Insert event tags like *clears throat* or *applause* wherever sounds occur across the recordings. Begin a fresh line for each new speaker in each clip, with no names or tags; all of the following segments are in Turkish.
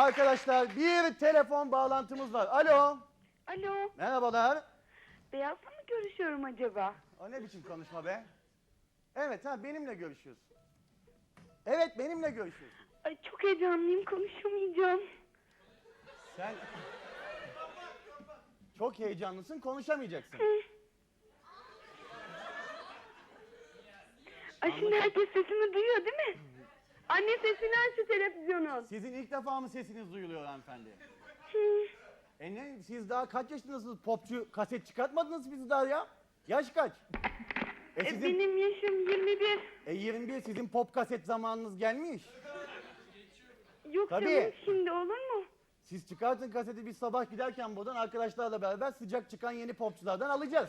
Arkadaşlar bir telefon bağlantımız var. Alo.
Alo,
Merhabalar.
Beyaz'la mı görüşüyorum acaba?
O ne biçim konuşma be? Evet ha benimle görüşüyorsun. Evet benimle görüşüyorsun.
Ay çok heyecanlıyım, konuşamayacağım.
Sen çok heyecanlısın konuşamayacaksın.
Ay şimdi herkes sesimi duyuyor değil mi? Anne sesini aç şu televizyonun.
Sizin ilk defa mı sesiniz duyuluyor hanımefendi?
Hı.
E ne siz daha kaç yaşındasınız popçu kaset çıkartmadınız bizi daha ya? Yaş kaç? E,
E,
sizin,
benim yaşım 21.
e 21 sizin pop kaset zamanınız gelmiş.
Yok
Tabii.
canım şimdi olur mu?
Siz çıkartın kaseti biz sabah giderken buradan arkadaşlarla beraber sıcak çıkan yeni popçulardan alacağız.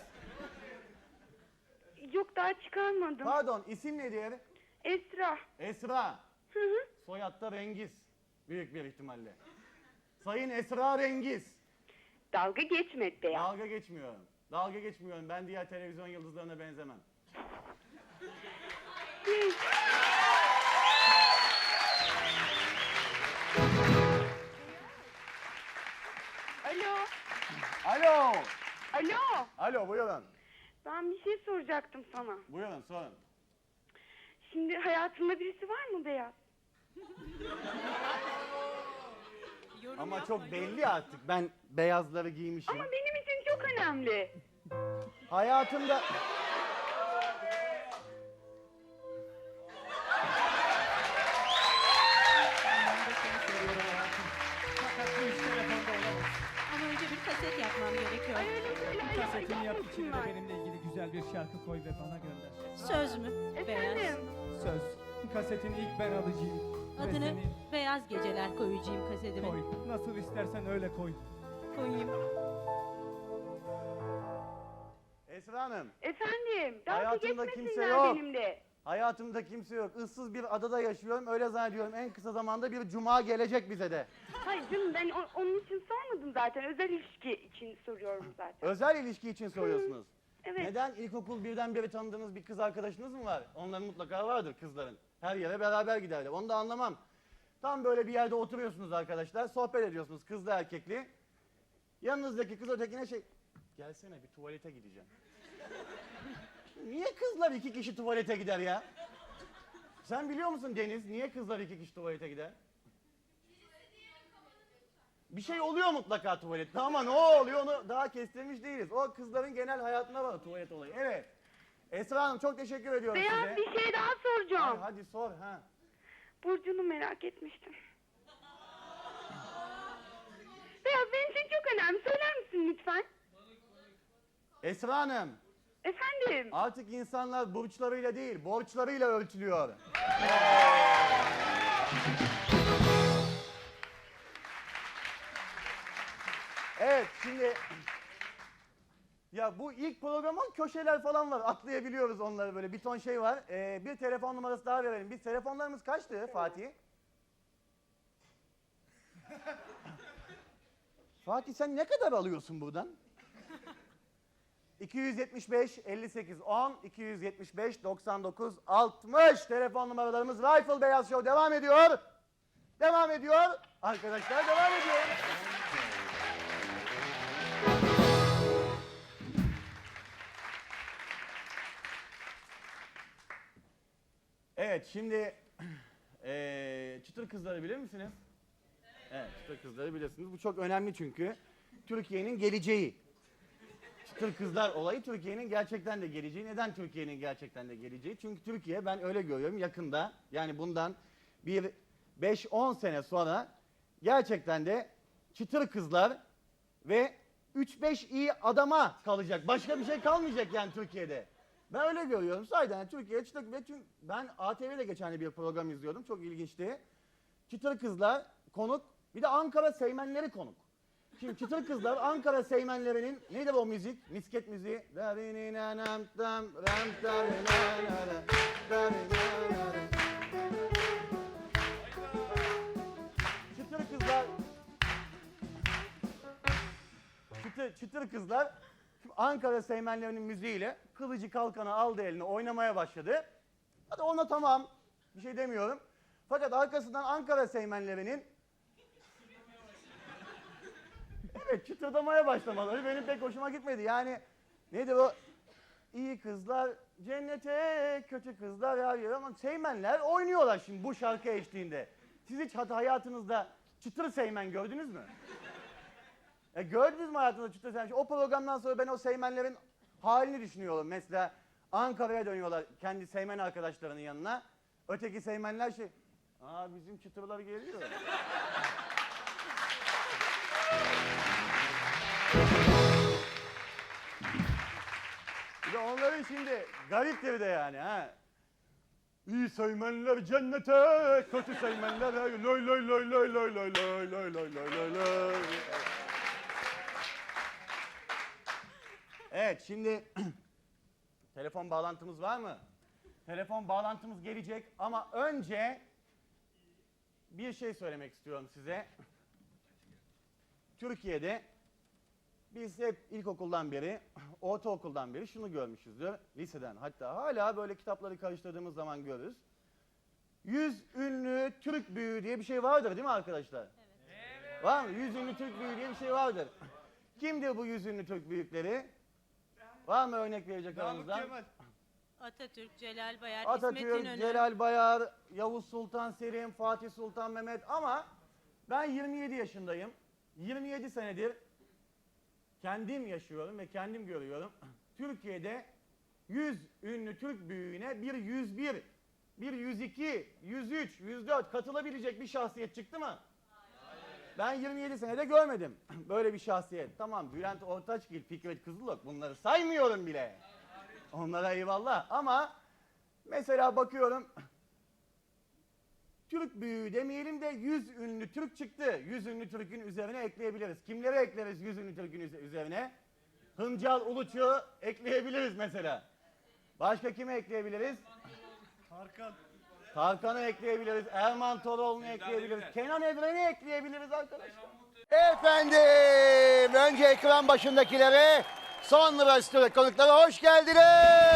Yok daha çıkarmadım.
Pardon isim nedir?
Esra.
Esra.
Hı hı.
Soyadda Rengiz. Büyük bir ihtimalle. Sayın Esra Rengiz.
Dalga geçme Beyaz.
Dalga geçmiyorum. Dalga geçmiyorum. Ben diğer televizyon yıldızlarına benzemem.
Alo.
Alo.
Alo.
Alo buyurun.
Ben bir şey soracaktım sana.
Buyurun sorun.
Şimdi hayatında birisi var mı Beyaz?
Ama çok belli artık ben beyazları giymişim.
Ama benim için çok önemli.
Hayatımda...
Ama önce bir kaset yapmam gerekiyor.
Ay öyle
Kasetini yap içine de
yapmasınlar.
benimle ilgili güzel bir şarkı koy ve bana gönder.
Söz mü? Beyaz.
Efendim?
Söz. Kasetini ilk ben alacağım. Ve
Adını
seni
Beyaz Geceler koyacağım kasetime.
koy. Nasıl istersen öyle koy.
Koyayım.
Esra Hanım,
Efendim? Dalga
Hayatımda kimse yok.
benimle.
hayatımda kimse yok. Issız bir adada yaşıyorum. Öyle zannediyorum en kısa zamanda bir cuma gelecek bize de.
Hayır canım ben o- onun için sormadım zaten. Özel ilişki için soruyorum zaten.
Özel ilişki için soruyorsunuz.
Evet.
Neden? İlkokul birden beri tanıdığınız bir kız arkadaşınız mı var? Onların mutlaka vardır kızların. Her yere beraber giderler. Onu da anlamam. Tam böyle bir yerde oturuyorsunuz arkadaşlar. Sohbet ediyorsunuz kızla erkekli. Yanınızdaki kız ötekine şey... Gelsene bir tuvalete gideceğim. *laughs* niye kızlar iki kişi tuvalete gider ya? Sen biliyor musun Deniz? Niye kızlar iki kişi tuvalete gider? Bir şey oluyor mutlaka tuvalette ama ne oluyor onu daha kestirmiş değiliz. O kızların genel hayatında var tuvalet olayı. Evet. Esra Hanım çok teşekkür ediyorum
Beyaz
size.
bir şey daha
Hadi,
soracağım.
hadi sor ha.
Burcu'nu merak etmiştim. Beyaz benim için çok önemli. Söyler misin lütfen?
Esra Hanım
Efendim?
artık insanlar burçlarıyla değil borçlarıyla ölçülüyor. *laughs* Evet şimdi ya bu ilk programın köşeler falan var. Atlayabiliyoruz onları böyle bir ton şey var. Ee, bir telefon numarası daha verelim. Biz telefonlarımız kaçtı Fatih? *laughs* Fatih sen ne kadar alıyorsun buradan? 275 58 10 275 99 60 telefon numaralarımız Rifle Beyaz Show devam ediyor. Devam ediyor. Arkadaşlar devam ediyor. Evet şimdi eee çıtır kızları bilir misiniz? Evet çıtır kızları bilirsiniz. Bu çok önemli çünkü Türkiye'nin geleceği. Çıtır kızlar olayı Türkiye'nin gerçekten de geleceği. Neden Türkiye'nin gerçekten de geleceği? Çünkü Türkiye ben öyle görüyorum yakında yani bundan bir 5-10 sene sonra gerçekten de çıtır kızlar ve 3-5 iyi adama kalacak. Başka bir şey kalmayacak yani Türkiye'de. Ben öyle görüyorum. Sahiden yani Türkiye çıtır ve tüm, ben ATV'de geçen bir program izliyordum. Çok ilginçti. Çıtır kızlar konuk bir de Ankara Seymenleri konuk. Şimdi çıtır kızlar Ankara Seymenlerinin neydi o müzik? Misket müziği. Çıtır, çıtır kızlar Ankara Seymenlerinin müziğiyle kılıcı kalkanı aldı eline oynamaya başladı. Hadi ona tamam bir şey demiyorum. Fakat arkasından Ankara Seymenlerinin *laughs* Evet çıtırdamaya başlamaları benim pek hoşuma gitmedi. Yani nedir o? İyi kızlar cennete, kötü kızlar her yere ama seymenler oynuyorlar şimdi bu şarkı eşliğinde. Siz hiç hayatınızda çıtır seymen gördünüz mü? E, gördünüz mü hayatınızda çıtır seymen? O programdan sonra ben o seymenlerin halini düşünüyorum. Mesela Ankara'ya dönüyorlar kendi seymen arkadaşlarının yanına. Öteki seymenler şey, aa bizim çıtırlar geliyor. Bir de onların şimdi gariptir de yani ha. İyi seymenler cennete, kötü seymenler loy loy loy loy loy loy loy loy loy loy loy loy. Evet şimdi *clears throat* telefon bağlantımız var mı? Telefon bağlantımız gelecek ama önce bir şey söylemek istiyorum size. Türkiye'de biz hep ilkokuldan beri, *clears throat* ortaokuldan beri şunu görmüşüzdür. Liseden hatta hala böyle kitapları karıştırdığımız zaman görürüz. Yüz ünlü Türk büyüğü diye bir şey vardır değil mi arkadaşlar? Evet. Var mı? Yüz ünlü Türk büyüğü diye bir şey vardır. Kimdir bu yüz ünlü Türk büyükleri? Var mı örnek verecek aranızdan?
Atatürk, Celal Bayar, İsmet
Atatürk,
İnönü.
Celal Bayar, Yavuz Sultan Selim, Fatih Sultan Mehmet ama ben 27 yaşındayım. 27 senedir kendim yaşıyorum ve kendim görüyorum. *clears throat* Türkiye'de 100 ünlü Türk büyüğüne bir 101, bir 102, 103, 104 katılabilecek bir şahsiyet çıktı mı? Ben 27 senede görmedim *clears throat* böyle bir şahsiyet. Tamam Bülent Ortaçgil, Fikret Kızılok bunları saymıyorum bile. Onlara eyvallah ama mesela bakıyorum Türk büyüğü demeyelim de 100 ünlü Türk çıktı. 100 ünlü Türk'ün üzerine ekleyebiliriz. Kimleri ekleriz 100 ünlü Türk'ün üze- üzerine? Hıncal Uluç'u ekleyebiliriz mesela. Başka kimi ekleyebiliriz?
Tarkan.
Tarkan'ı ekleyebiliriz. Erman Toroğlu'nu ekleyebiliriz. Kenan Evren'i ekleyebiliriz arkadaşlar. Efendim, önce ekran başındakilere, sonra stüdyo konuklara hoş geldiniz.